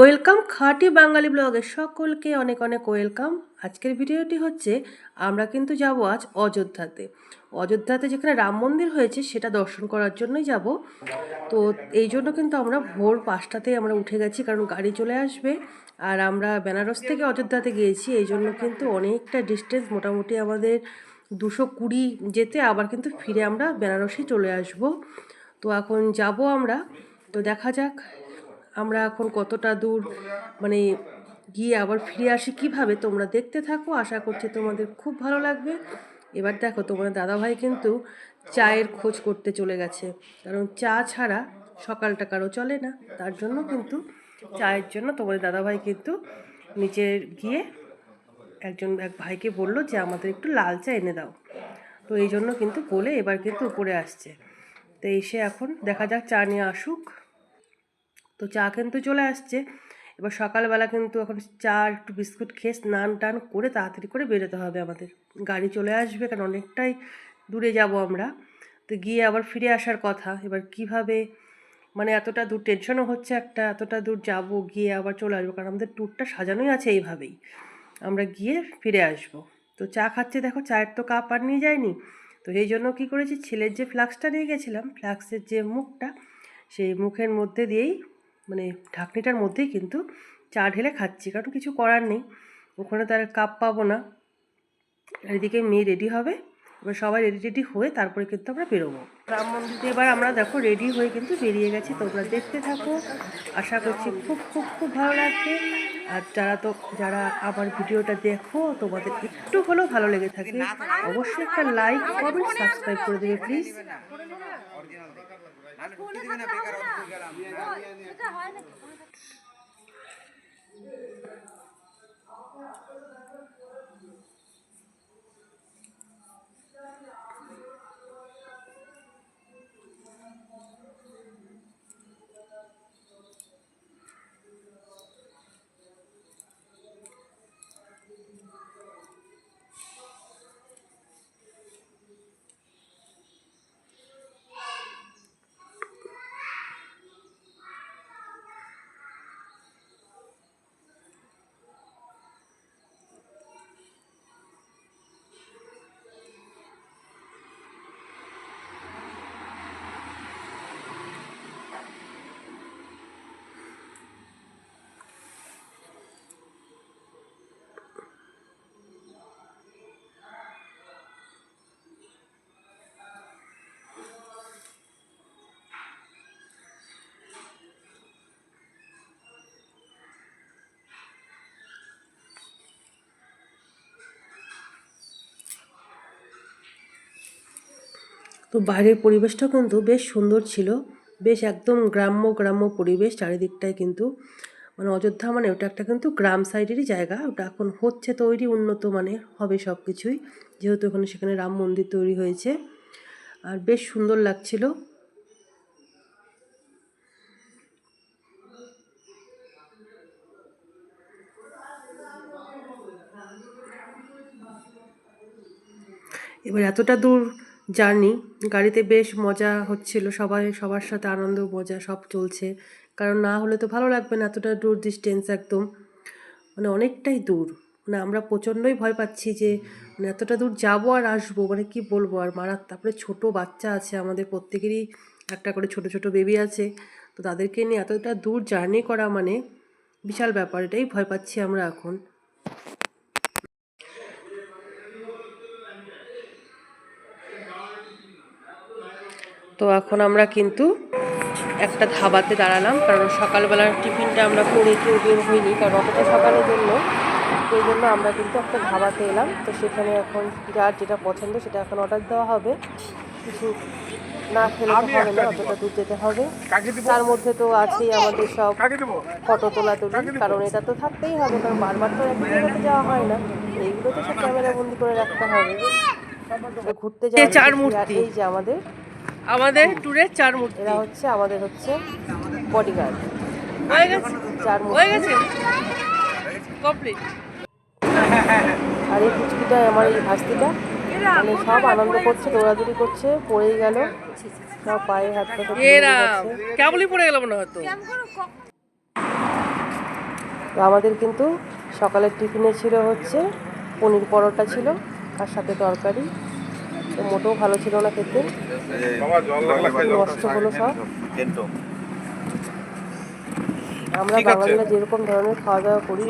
Welcome খাঁটি বাঙালি ব্লগে সকলকে অনেক অনেক ওয়েলকাম। আজকের ভিডিওটি হচ্ছে, আমরা কিন্তু যাব আজ অযোধ্যাতে। অযোধ্যাতে যেখানে রাম মন্দির হয়েছে, সেটা দর্শন করার জন্যই যাব। তো এই জন্য কিন্তু আমরা ভোর পাঁচটাতেই আমরা উঠে গেছি, কারণ গাড়ি চলে আসবে। আর আমরা বেনারস থেকে অযোধ্যাতে গিয়েছি, এই জন্য কিন্তু অনেকটা ডিস্টেন্স মোটামুটি আমাদের দুশো কুড়ি যেতে আবার কিন্তু ফিরে আমরা বেনারসে চলে আসব। তো এখন যাব আমরা। তো দেখা যাক আমরা এখন কতটা দূর মানে গিয়ে আবার ফিরে আসি কীভাবে তোমরা দেখতে থাকো, আশা করছি তোমাদের খুব ভালো লাগবে। এবার দেখো তোমার দাদাভাই কিন্তু চায়ের খোঁজ করতে চলে গেছে। কারণ চা ছাড়া সকালটা কারও চলে না, তার জন্য কিন্তু চায়ের জন্য তোমাদের দাদাভাই কিন্তু নিচে গিয়ে একজন এক ভাইকে বলল যে, আমাদের একটু লাল চা এনে দাও। তো এই জন্য কিন্তু বলে এবার কিন্তু উপরে আসছে। তো এসে এখন দেখা যাক চা নিয়ে আসুক। তো চা কিন্তু চলে আসছে। এবার সকালবেলা কিন্তু এখন চা, একটু বিস্কুট খেয়ে স্নান টান করে তাড়াতাড়ি করে বেরোতে হবে আমাদের। গাড়ি চলে আসবে কারণ অনেকটাই দূরে যাব আমরা। তো গিয়ে আবার ফিরে আসার কথা। এবার কীভাবে মানে এতটা দূর টেনশনও হচ্ছে একটা, এতটা দূর যাব, গিয়ে আবার চলে আসব। কারণ আমাদের ট্যুরটা সাজানোই আছে এইভাবেই। আমরা গিয়ে ফিরে আসব। তো চা খাচ্ছে, দেখো চায়ের তো কাপ আর নিয়ে যায়নি। তো এই জন্য কী করেছি, ছেলের যে ফ্লাক্সটা নিয়ে গেছিলাম ফ্লাক্সের যে মুখটা, সেই মুখের মধ্যে দিয়েই মানে ঢাকনিটার মধ্যেই কিন্তু চা ঢেলে খাচ্ছি, কারণ কিছু করার নেই। ওখানে তার কাপ পাবো না। এদিকে মেয়ে রেডি হবে। এবার সবাই রেডি রেডি হয়ে তারপরে কিন্তু আমরা বেরোবো। রাম মন্দিরে এবার আমরা দেখো রেডি হয়ে কিন্তু বেরিয়ে গেছি। তোমরা দেখতে থাকো। আশা করছি খুব খুব খুব ভালো লাগবে। আর যারা তো, যারা আমার ভিডিওটা দেখো, তোমাদের একটু হলেও ভালো লেগে থাকে, অবশ্যই একটা লাইক কমেন্ট সাবস্ক্রাইব করে দেবে প্লিজ 哇这干啥呢 তো বাইরের পরিবেশটাও কিন্তু বেশ সুন্দর ছিল। বেশ একদম গ্রাম্য গ্রাম্য পরিবেশ চারিদিকটায় কিন্তু মানে অযোধ্যা মানে ওটা একটা কিন্তু গ্রাম সাইডেরই জায়গা। ওটা এখন হচ্ছে তৈরি, উন্নত মানের হবে সব কিছুই যেহেতু ওখানে সেখানে রাম মন্দির তৈরি হয়েছে। আর বেশ সুন্দর লাগছিল। এবার এতটা দূর জার্নি। গাড়িতে বেশ মজা হচ্ছিল, সবাই, সবার সাথে আনন্দ, মজা, সব চলছে। কারণ না হলে তো ভালো লাগবে না, এতটা দূর ডিস্টেন্স একদম। মানে অনেকটাই দূর। মানে আমরা প্রচণ্ডই ভয় পাচ্ছি যে মানে এতটা দূর যাব আর আসব মানে কি বলব আর মারা তারপরে ছোট বাচ্চা আছে আমাদের, প্রত্যেকেরই একটা করে ছোট ছোট বেবি আছে। তো তাদেরকে নিয়ে এতটা দূর জার্নি করা মানে বিশাল ব্যাপার, এটাই ভয় পাচ্ছি আমরা এখন। তো এখন আমরা কিন্তু একটা ধাবাতে দাঁড়ালাম কারণ সকালবেলার টিফিনটা আমরা করে কেউ বের হইনি কারণ অতটা সকালের জন্য। সেই জন্য আমরা কিন্তু একটা ধাবাতে এলাম। তো সেখানে এখন যার যেটা পছন্দ সেটা এখন অর্ডার দেওয়া হবে। কিছু না খেলে তো হবে না অতটা দূর যেতে হবে। তার মধ্যে তো আছেই আমাদের সব ফটো তোলা তুলি কারণ এটা তো থাকতেই হবে কারণ বারবার তো এক জায়গাতে যাওয়া হয় না। এইগুলো তো সব ক্যামেরা বন্দি করে রাখতে হবে। ঘুরতে যাওয়া এই যে আমাদের আমাদের ট্যুরের চার মূর্তি। এরা হচ্ছে আমাদের হচ্ছে বডিগার্ড হয়ে গেছে। চার মূর্তি। হয়ে গেছে। কমপ্লিট আর এই পুচকিটা আমার এই ভাস্তিটা। মানে সব আনন্দ করছে দৌড়াদৌড়ি করছে পড়েই গেল। সব পায়ে হাত পা কেবলই পড়ে গেল মনে হতো তো আমাদের কিন্তু সকালের টিফিনে ছিল হচ্ছে পনির পরোটা ছিল আর সাথে তরকারি। তো মোটেও ভালো ছিল না খেতে। নষ্ট হলো সব। আমরা বাঙালিরা যেরকম ধরনের খাওয়া দাওয়া করি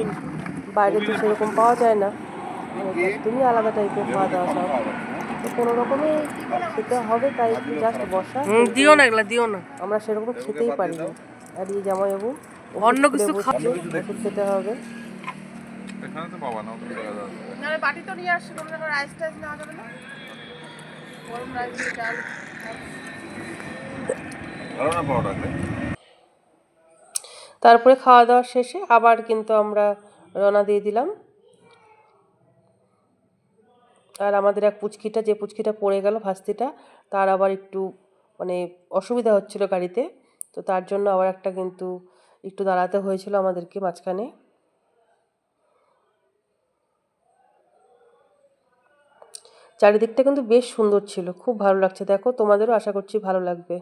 বাইরে তো সেরকম পাওয়া যায় না। একদমই আলাদা টাইপের খাওয়া দাওয়া সব। তো কোনো রকমে খেতে হবে তাই জাস্ট বসা। দিও না এগুলা দিও না। আমরা সেরকম খেতেই পারি না আর এই জামাইবাবু অন্য কিছু ওষুধ খেতে হবে। এখানে তো পাবা না বাটি তো নিয়ে আসছি কোনো রাইস টাইস নেওয়া যাবে না। গরম রাইস ডাল ভালো না পাওয়া তারপরে খাওয়া দাওয়া শেষে আবার কিন্তু আমরা রওনা দিয়ে দিলাম। আর আমাদের এক পুচকিটা যে পুচকিটা পড়ে গেল ভাস্তিটা তার আবার একটু মানে অসুবিধা হচ্ছিল গাড়িতে তো তার জন্য আবার একটা কিন্তু একটু দাঁড়াতে হয়েছিল আমাদেরকে মাঝখানে। চারিদিকটা কিন্তু বেশ সুন্দর ছিল খুব ভালো লাগছে। দেখো তোমাদেরও আশা করছি ভালো লাগবে।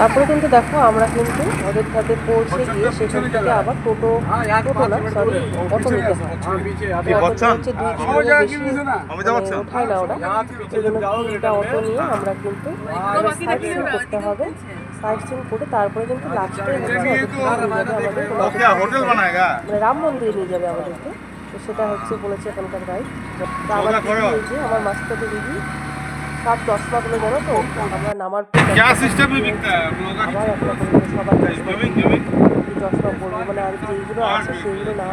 তারপরে কিন্তু দেখো আমরা কিন্তু ওদের সাথে পৌঁছে গিয়ে সেখান থেকে আবার টোটো টোটো না সরি অটো নিতে হয় হচ্ছে বেশি ওঠায় না ওরা। সেই জন্য দুটা অটো নিয়ে আমরা কিন্তু সাইট সিন করতে হবে। সাইট সিন করে তারপরে কিন্তু লাস্টে আমাদের মানে রাম মন্দির নিয়ে যাবে আমাদেরকে। তো সেটা হচ্ছে বলেছে এখানকার গাইড তো আমাদের আমার মাস্টার দিদি। কাপ চশমা বলে বলো তো? আমরা নামার পর আবার একটা করে? সবার চশমা পরবো মানে আর যেগুলো আছে সেগুলো না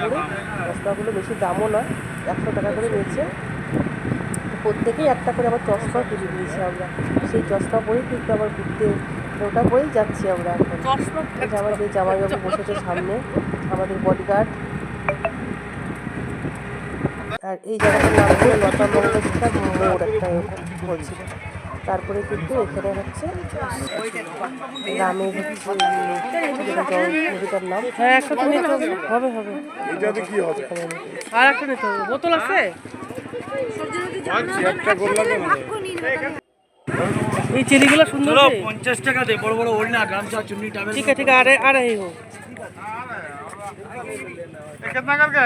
পরে চশমাগুলো বেশি দামও না। একশো টাকা করে নিয়েছে। প্রত্যেকেই একটা করে আবার চশমা কিনে দিয়েছি আমরা। সেই চশমা পরেই কিন্তু আবার ঘুরতে ওটা পরেই যাচ্ছি আমরা এখন। আমাদের জামাইবাবু বসেছে সামনে। আমাদের বডিগার্ড আর এই জায়গাটার নাম ছিল লতা মঙ্গেশকর মোড় একটা এরকম বলছিল তারপরে কিন্তু এখানে হচ্ছে রামের হচ্ছে যেটা জল নদীটার নাম হ্যাঁ একসাথে নিতে হবে হবে হবে এটাতে কি হবে আর একটা নিতে হবে বোতল আছে এই চেরিগুলো সুন্দর চলো আছে। পঞ্চাশ টাকা দে বড় বড় ওড়না গামছা চুন্নি টাবেল ঠিক আছে ঠিক আছে আরে আরে এই হোক ये कितना करके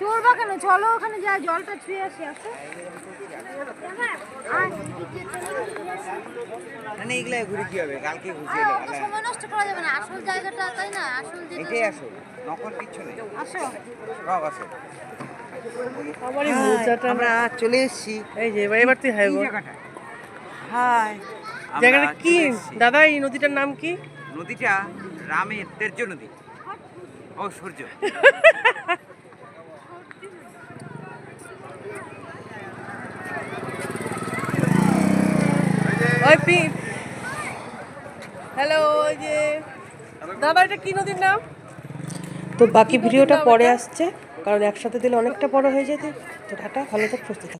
চলবা কেন? চলো ওখানে যা জলটা ছুঁয়ে আসি আসো। মানে এগুলা ঘুরে কি হবে? কালকে ঘুরতে অত সময় নষ্ট করা যাবে না। আসল জায়গাটা তাই না? আসল যেটা এটাই নকল নেই। আসো। সব আসো আমার চলে এসেছি। এই যে এবার তুই হাই বল। হাই জায়গাটা কি? দাদা এই নদীটার নাম কি? নদীটা রামের তের্য নদী। ও সূর্য। পি হ্যালো ওই যে দাদা এটা কি নদীর নাম? তো বাকি ভিডিওটা পরে আসছে কারণ একসাথে দিলে অনেকটা বড় হয়ে যেত। তো টাটা ভালো থাক সুস্থ থাক।